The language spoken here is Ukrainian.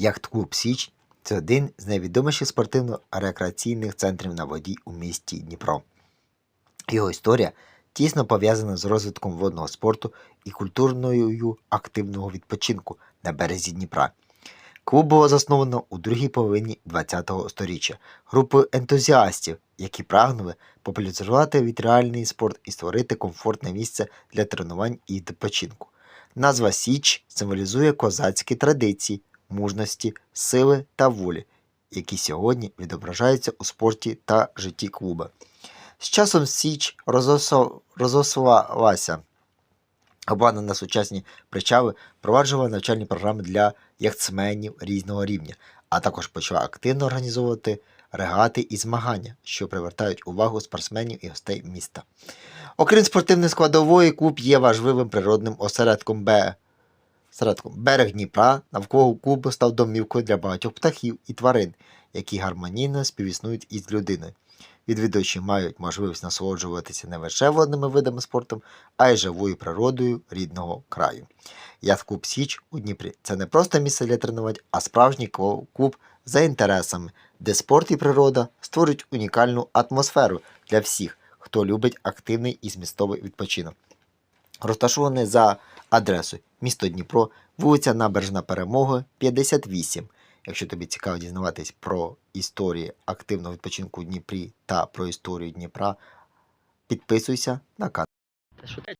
Яхт-клуб Січ це один з найвідоміших спортивно-рекреаційних центрів на воді у місті Дніпро. Його історія тісно пов'язана з розвитком водного спорту і культурною активного відпочинку на березі Дніпра. Клуб було засновано у другій половині ХХ століття групою ентузіастів, які прагнули популяризувати вітріальний спорт і створити комфортне місце для тренувань і відпочинку. Назва Січ символізує козацькі традиції, мужності, сили та волі, які сьогодні відображаються у спорті та житті клуба. З часом Січ розослалася, обладнана на сучасні причали, впроваджувала навчальні програми для яхтсменів різного рівня, а також почала активно організовувати регати і змагання, що привертають увагу спортсменів і гостей міста. Окрім спортивної складової, клуб є важливим природним осередком Б. Осередком. Берег Дніпра навколо клубу став домівкою для багатьох птахів і тварин, які гармонійно співіснують із людиною. Відвідувачі мають можливість насолоджуватися не лише водними видами спорту, а й живою природою рідного краю. Яхт-клуб Січ у Дніпрі це не просто місце для тренувань, а справжній клуб за інтересами, де спорт і природа створюють унікальну атмосферу для всіх, хто любить активний і змістовий відпочинок. Розташований за адресою місто Дніпро, вулиця Набережна Перемоги, 58. Якщо тобі цікаво дізнаватись про історії активного відпочинку в Дніпрі та про історію Дніпра, підписуйся на канал.